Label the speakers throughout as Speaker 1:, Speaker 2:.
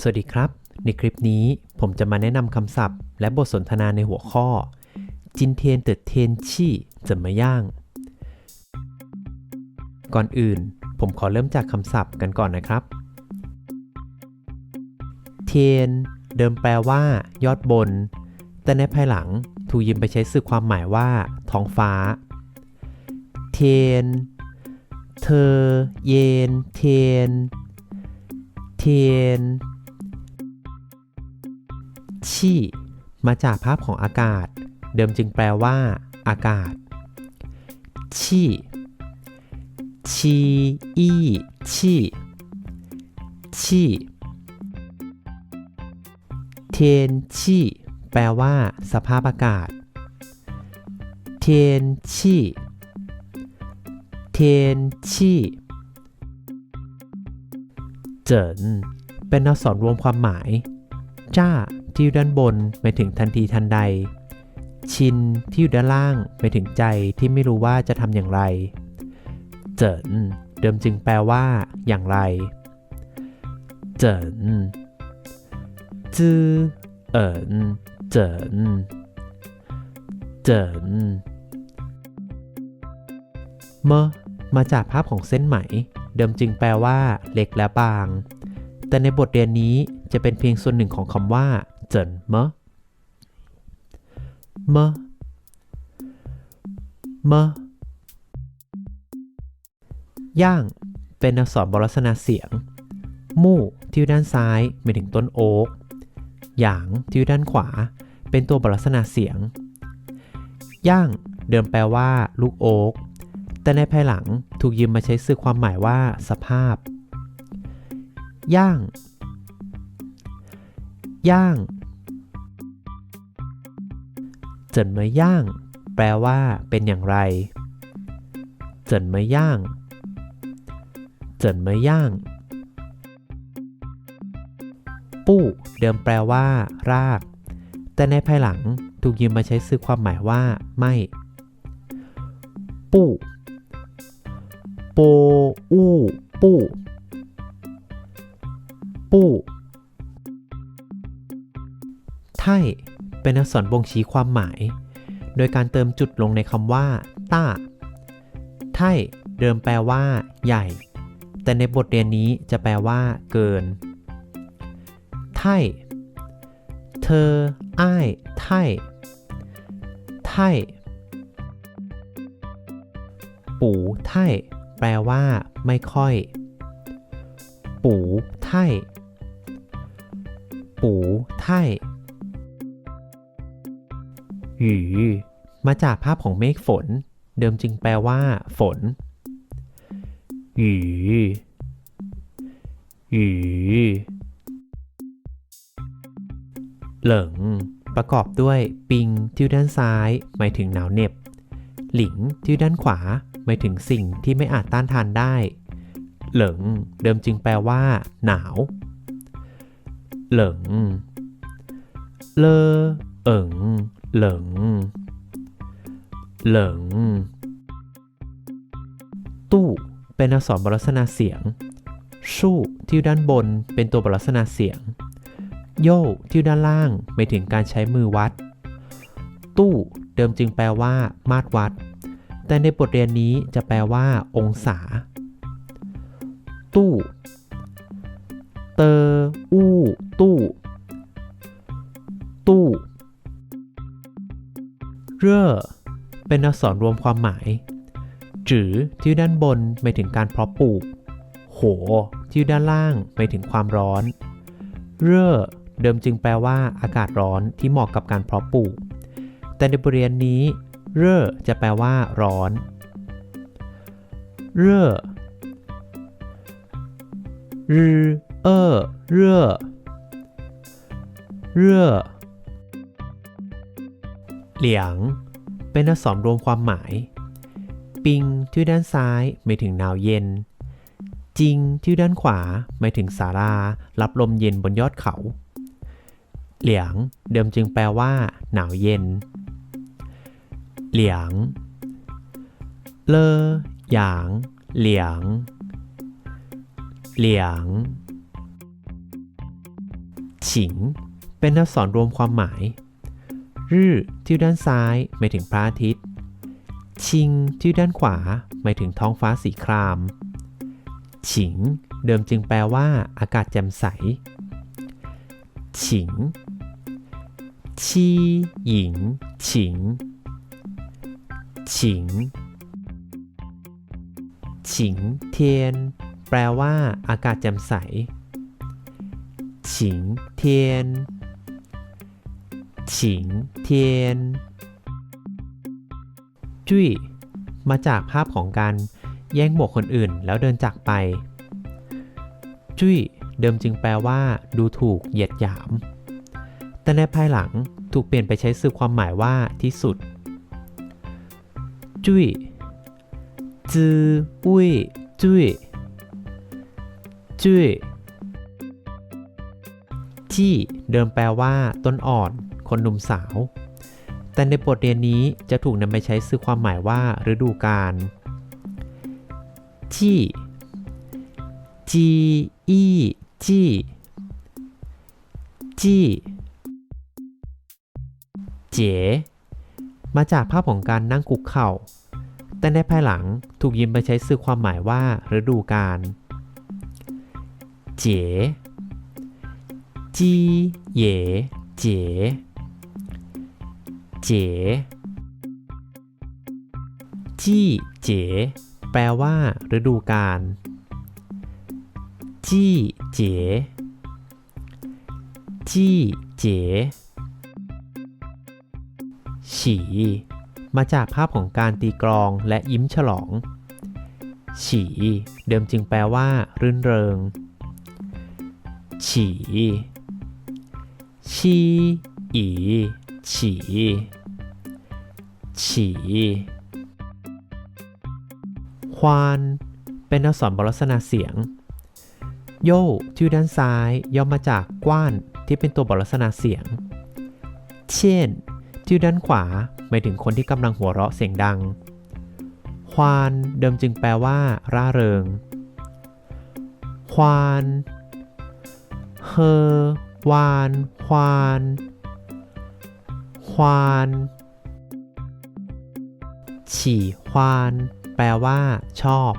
Speaker 1: สวัสดีครับ ในคลิปนี้ผมจะมาแนะนำคำศัพท์ และบทสนทนาในหัวข้อ จินเทียนเติดเทียนชี่จะมาย่าง ก่อนอื่น ผมขอเริ่มจากคำศัพท์กันก่อนนะครับ เทียน เดิมแปลว่า ยอดบน แต่ในภายหลังถูกยืมไปใช้สื่อความหมายว่า ท้องฟ้า เทียน เธอ เยน เทียน เทียน ชี่มาจากภาพของอากาศ เดิมจึงแปลว่า อากาศ ชี่ชีอีชี่ชี่เทียนชี่แปลว่า สภาพอากาศ เทียนชี่เทียนชี่เจินเป็นอักษรรวมความหมาย จ้า ที่อยู่ด้านบนหมายถึงทันทีทันใด ชินที่อยู่ด้านล่างหมายถึงใจที่ไม่รู้ว่าจะทำอย่างไร เจินเดิมจึงแปลว่า อย่างไร เจินจื้อเอินเจินเจินเมอมาจากภาพของเส้นไหม เดิมจึงแปลว่า เล็กและบาง แต่ในบทเรียนนี้จะเป็นเพียงส่วนหนึ่งของคำว่า เจินเมอเมอเมอย่าง เป็นอักษรบรสนาเสียง มู่ที่อยู่ด้านซ้ายหมายถึงต้นโอ๊กหยางที่อยู่ด้านขวา เป็นตัวบรสนาเสียง ย่าง เดิมแปลว่า ลูกโอ๊กแต่ในภายหลังถูกยืมมาใช้สื่อความหมายว่า สภาพ ย่าง ย่าง เจินเมยย่าง แปลว่าเป็นอย่างไร เจินเมยย่าง เจินเมยย่าง ปู้เดิมแปลว่า ราก แต่ในภายหลังถูกยืมมาใช้สื่อความหมายว่า ไม่ ปู้โปอู้ปู้ปู้ไท่ เป็นอักษรบ่งชี้ความหมาย โดยการเติมจุดลงในคำว่าต้าไท่เดิมแปลว่า ใหญ่ แต่ในบทเรียนนี้จะแปลว่า เกิน ไท่เธอ อ้าย ไท่ไท่ปู่ไท่แปลว่า ไม่ค่อย ปู่ไท่ปู่ไท่ มาจากภาพของเมฆฝน เดิมจึงแปลว่า ฝนหยีหยีเหลิง ประกอบด้วยปิงที่ด้านซ้าย หมายถึงหนาวเหน็บ หลิงที่ด้านขวา หมายถึงสิ่งที่ไม่อาจต้านทานได้ เหลิง เดิมจึงแปลว่า หนาว เหลิง เลอเอิง เหลิง เหลิง ตู้เป็นอักษรบรสนาเสียง ชู่ที่ด้านบนเป็นตัวบรสนาเสียง โย่ที่ด้านล่างหมายถึงการใช้มือวัด ตู้เดิมจึงแปลว่า มาตรวัด แต่ในบทเรียนนี้จะแปลว่า องศา ตู้ เตอ อู้ ตู้ ตู้ เร่อเป็นอักษรรวมความหมาย จือที่ด้านบนหมายถึงการเพาะปลูก โห ที่ด้านล่างหมายถึงความร้อน เร่อเดิมจึงแปลว่าอากาศร้อนที่เหมาะกับการเพาะปลูก แต่ในบทเรียนนี้ เร่อจะแปลว่า ร้อน เร่อรือเออ เหลียง เป็นอักษรรวมความหมาย ปิงที่ด้านซ้ายหมายถึงหนาวเย็นจิงที่ด้านขวาหมายถึงสารารับลมเย็นบนยอดเขา เหลียงเดิมจึงแปลว่า หนาวเย็น เหลียง เลอหยาง เหลียง เหลียง ฉิง เป็นอักษรรวมความหมาย รื่อที่ด้านซ้ายหมายถึงพระอาทิตย์ ชิงที่ด้านขวาหมายถึงท้องฟ้าสีคราม ฉิง เดิมจึงแปลว่า อากาศแจ่มใส ฉิง ชีหญิง ฉิง ฉิง ฉิงเทียน แปลว่า อากาศแจ่มใส ฉิงเทียน ฉิง เทียน จุ้ยมาจากภาพของการแย่งหมวกคนอื่นแล้วเดินจากไป จุ้ยเดิมจึงแปลว่า ดูถูกเหยียดหยาม แต่ในภายหลังถูกเปลี่ยนไปใช้สื่อความหมายว่าที่สุด จุ้ยจืออุ้ยจุ้ยจุ้ยจี้เดิมแปลว่า ต้นอ่อน คนหนุ่มสาว แต่ในบทเรียนนี้จะถูกนำไปใช้สื่อความหมายว่าฤดูกาลจี้จีอีจี้จี้เจ๋มาจากภาพของการนั่งคุกเข่า แต่ในภายหลังถูกยืมไปใช้สื่อความหมายว่าฤดูกาล เจ๋จีเย่เจ๋ เจ๋จี้เจ๋แปลว่าฤดูกาลจี้เจ๋จี้เจ๋ฉีมาจากภาพของการตีกลองและยิ้มฉลอง ฉี เดิมจึงแปลว่า รื่นเริง ฉีชีอีฉี ฉีควานเป็นอักษรบรลักษณะเสียง โย่ที่อยู่ด้านซ้ายย่อมาจากกว้านที่เป็นตัวบรลักษณะเสียง เช่นที่อยู่ด้านขวาหมายถึงคนที่กำลังหัวเราะเสียงดัง ควานเดิมจึงแปลว่า ร่าเริง ควานเฮอวาน ควาน ควาน ฉี่ควาน แปลว่า ชอบ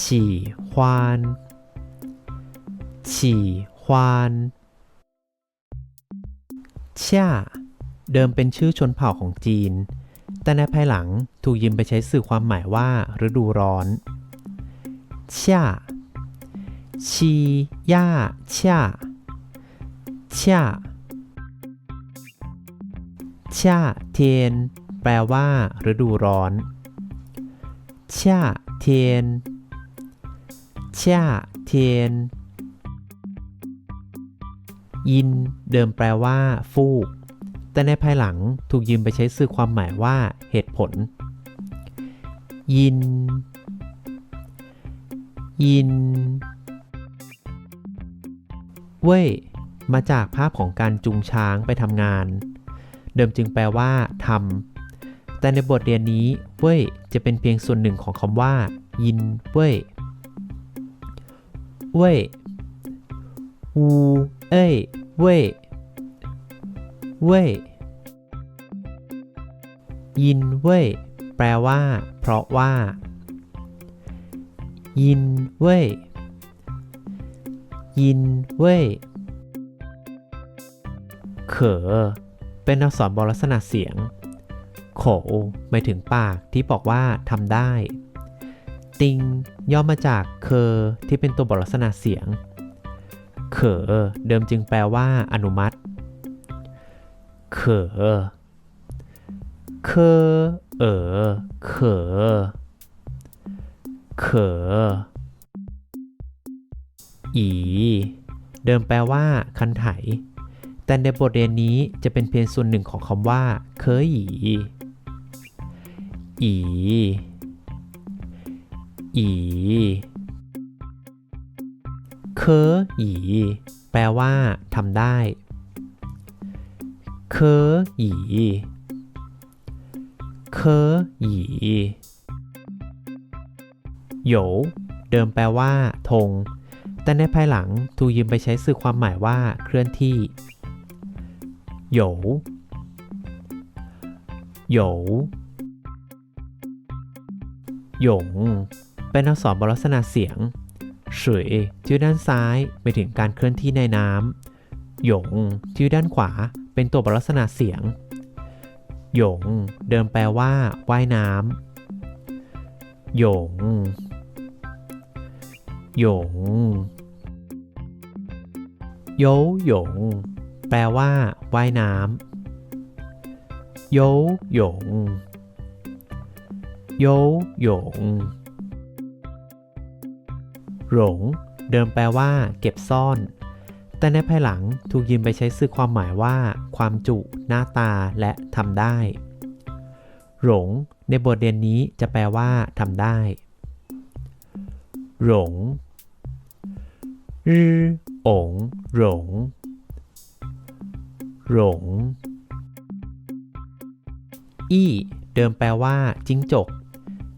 Speaker 1: ฉี่ควาน ฉี่ควานช่าเดิมเป็นชื่อชนเผ่าของจีน แต่ในภายหลังถูกยืมไปใช้สื่อความหมายว่า ฤดูร้อนช่าชีย่าช่าช่าช่าเทียน แปลว่า ฤดูร้อนช่าเทียนช่าเทียน ยิน เดิมแปลว่า ฟูก แต่ในภายหลังถูกยืมไปใช้สื่อความหมายว่า เหตุผล ยิน ยิน เว่ยมาจากภาพของการจูงช้างไปทำงาน เดิมจึงแปลว่าทำ แต่ในบทเรียนนี้เว่ยจะเป็นเพียงส่วนหนึ่งของคำว่า ยินเว่ยเว่ยวูเอ้ยเว่ยเว่ยยินเว่ยแปลว่า เพราะว่า ยินเว่ยยินเว่ยเขอเป็นอักษรบรลักษณะเสียง โขหมายถึงปากที่บอกว่าทำได้ ติงย่อมาจากเคอที่เป็นตัวบทลักษณะเสียง เขอเดิมจึงแปลว่า อนุมัติ เขอเคอเออเขอเขออีเดิมแปลว่า คันไถ แต่ในบทเรียนนี้จะเป็นเพียงส่วนหนึ่งของคำว่า เคยอี อีอีเคออีแปลว่าทำได้ เคออีเคออีโยเดิมแปลว่าธงแต่ในภายหลังถูกยืมไปใช้สื่อความหมายว่าเคลื่อนที่โยโย หยง เป็นอักษรบรลักษณะเสียงเฉยที่ด้านซ้ายไปถึงการเคลื่อนที่ในน้ำหยงที่ด้านขวาเป็นตัวบรลักษณะเสียง หยง เดิมแปลว่าว่ายน้ำหยง หยงโยหยง แปลว่าว่ายน้ำโยหยง โยหยง หลง เดิมแปลว่า เก็บซ่อน แต่ในภายหลังถูกยืมไปใช้สื่อความหมายว่า ความจุ หน้าตาและทำได้ หลง ในบทเรียนนี้จะแปลว่าทำได้ หลงรือองหลงหลงอี้เดิมแปลว่า จิ้งจก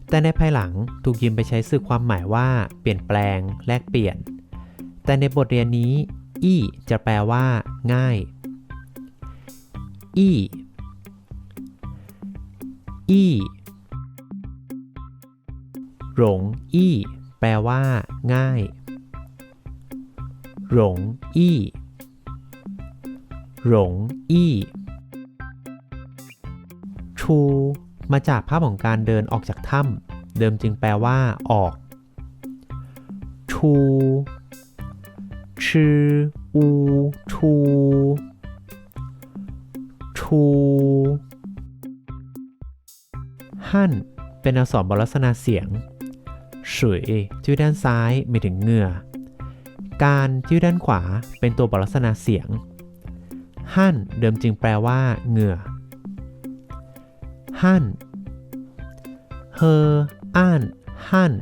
Speaker 1: แต่ในภายหลังถูกยืมไปใช้สื่อความหมายว่า เปลี่ยนแปลง แลกเปลี่ยน แต่ในบทเรียนนี้ อี้จะแปลว่า ง่าย อี้อี้หลงอี้ แปลว่า ง่ายหลงอี้หลงอี้ชู มาจากภาพของการเดินออกจากถ้ำเดิมจึงแปลว่า ออกชูชืออูชูชูหั่นเป็นอักษรบรลักษณะเสียงสวยที่ด้านซ้ายหมายถึงเหงื่อ การที่ด้านขวาเป็นตัวบรลักษณะเสียง หั่นเดิมจึงแปลว่า เหงื่อ หั่นเฮออ่านหั่น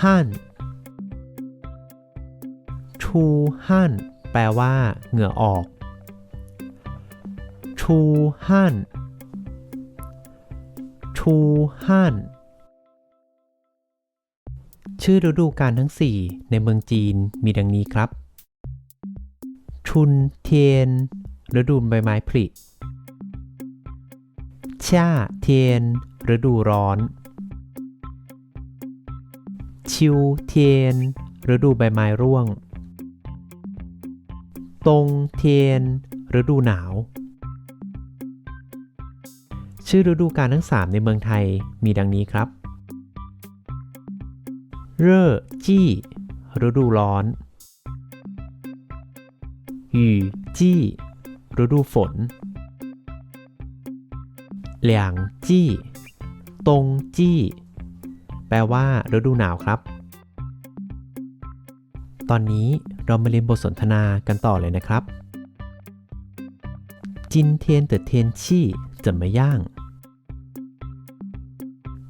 Speaker 1: หั่นชูหั่นแปลว่า เหงื่อออกชูหั่นชูหั่นชื่อฤดูกาลทั้ง 4 ในเมืองจีนมีดังนี้ครับ ชุนเทียนฤดูใบไม้ผลิ ช่าเทียนฤดูร้อน ชิวเทียนฤดูใบไม้ร่วงตงเทียนฤดูหนาว ชื่อฤดูกาลทั้ง 3 ในเมืองไทยมีดังนี้ครับ เร่อจี้ฤดูร้อนหยู่จี้ฤดูฝน เหลียงจี้ ตงจี้ แปลว่า ฤดูหนาวครับ ตอนนี้เรามาเรียนบทสนทนากันต่อเลยนะครับ今天的天气怎么样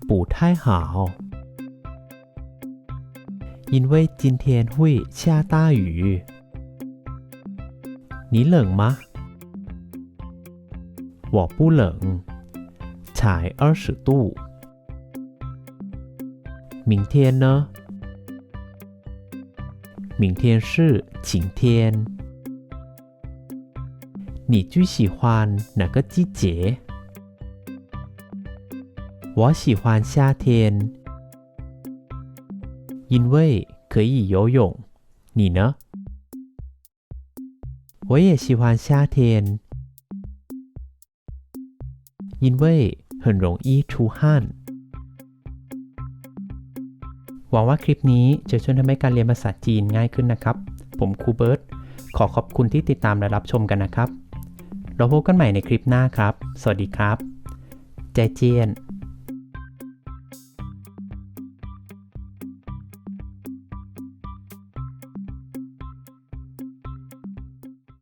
Speaker 1: 不太好因为今天会下大雨你冷吗我不冷 才二十度。明天呢？明天是晴天。你最喜欢哪个季节？我喜欢夏天，因为可以游泳。你呢？我也喜欢夏天。因为很容易出汗หวังว่าคลิปนี้จะช่วยทำให้การเรียนภาษาจีนง่ายขึ้นนะครับ ผมครูเบิร์ตขอขอบคุณที่ติดตามและรับชมกันนะครับ เราพบกันใหม่ในคลิปหน้าครับ สวัสดีครับ ใจเจียน